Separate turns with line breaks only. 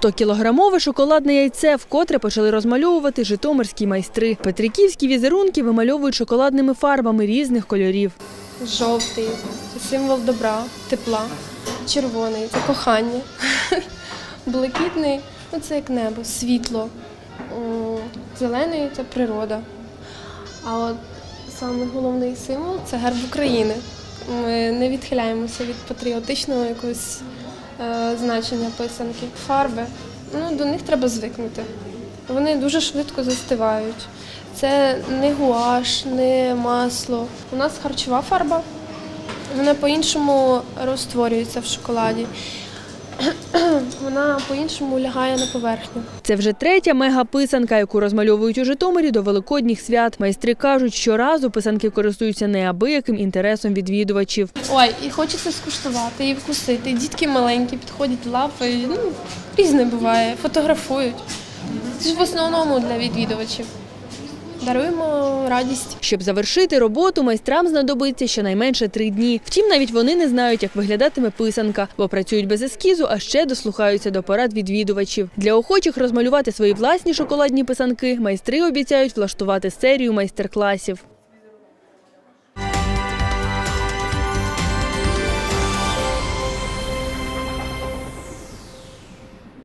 100-кілограмове шоколадне яйце вкотре почали розмальовувати житомирські майстри. Петриківські візерунки вимальовують шоколадними фарбами різних кольорів.
Жовтий це символ добра, тепла. Червоний це кохання. Блакитний це як небо, світло. Зелений це природа. А от саме головний символ це герб України. Ми не відхиляємося від патріотичного якогось значення писанки. Фарби. Ну, до них треба звикнути. Вони дуже швидко застивають. Це не гуаш, не масло. У нас харчова фарба. Вона по-іншому розтворюється в шоколаді. Вона по-іншому лягає на поверхню.
Це вже третя мегаписанка, яку розмальовують у Житомирі до великодніх свят. Майстри кажуть, щоразу писанки користуються неабияким інтересом відвідувачів.
Ой, і хочеться скуштувати, і вкусити. Дітки маленькі підходять, лапають. Ну, різне буває, фотографують. Це ж в основному для відвідувачів. Даруємо радість.
Щоб завершити роботу, майстрам знадобиться щонайменше три дні. Втім, навіть вони не знають, як виглядатиме писанка, бо працюють без ескізу, а ще дослухаються до порад відвідувачів. Для охочих розмалювати свої власні шоколадні писанки майстри обіцяють влаштувати серію майстер-класів.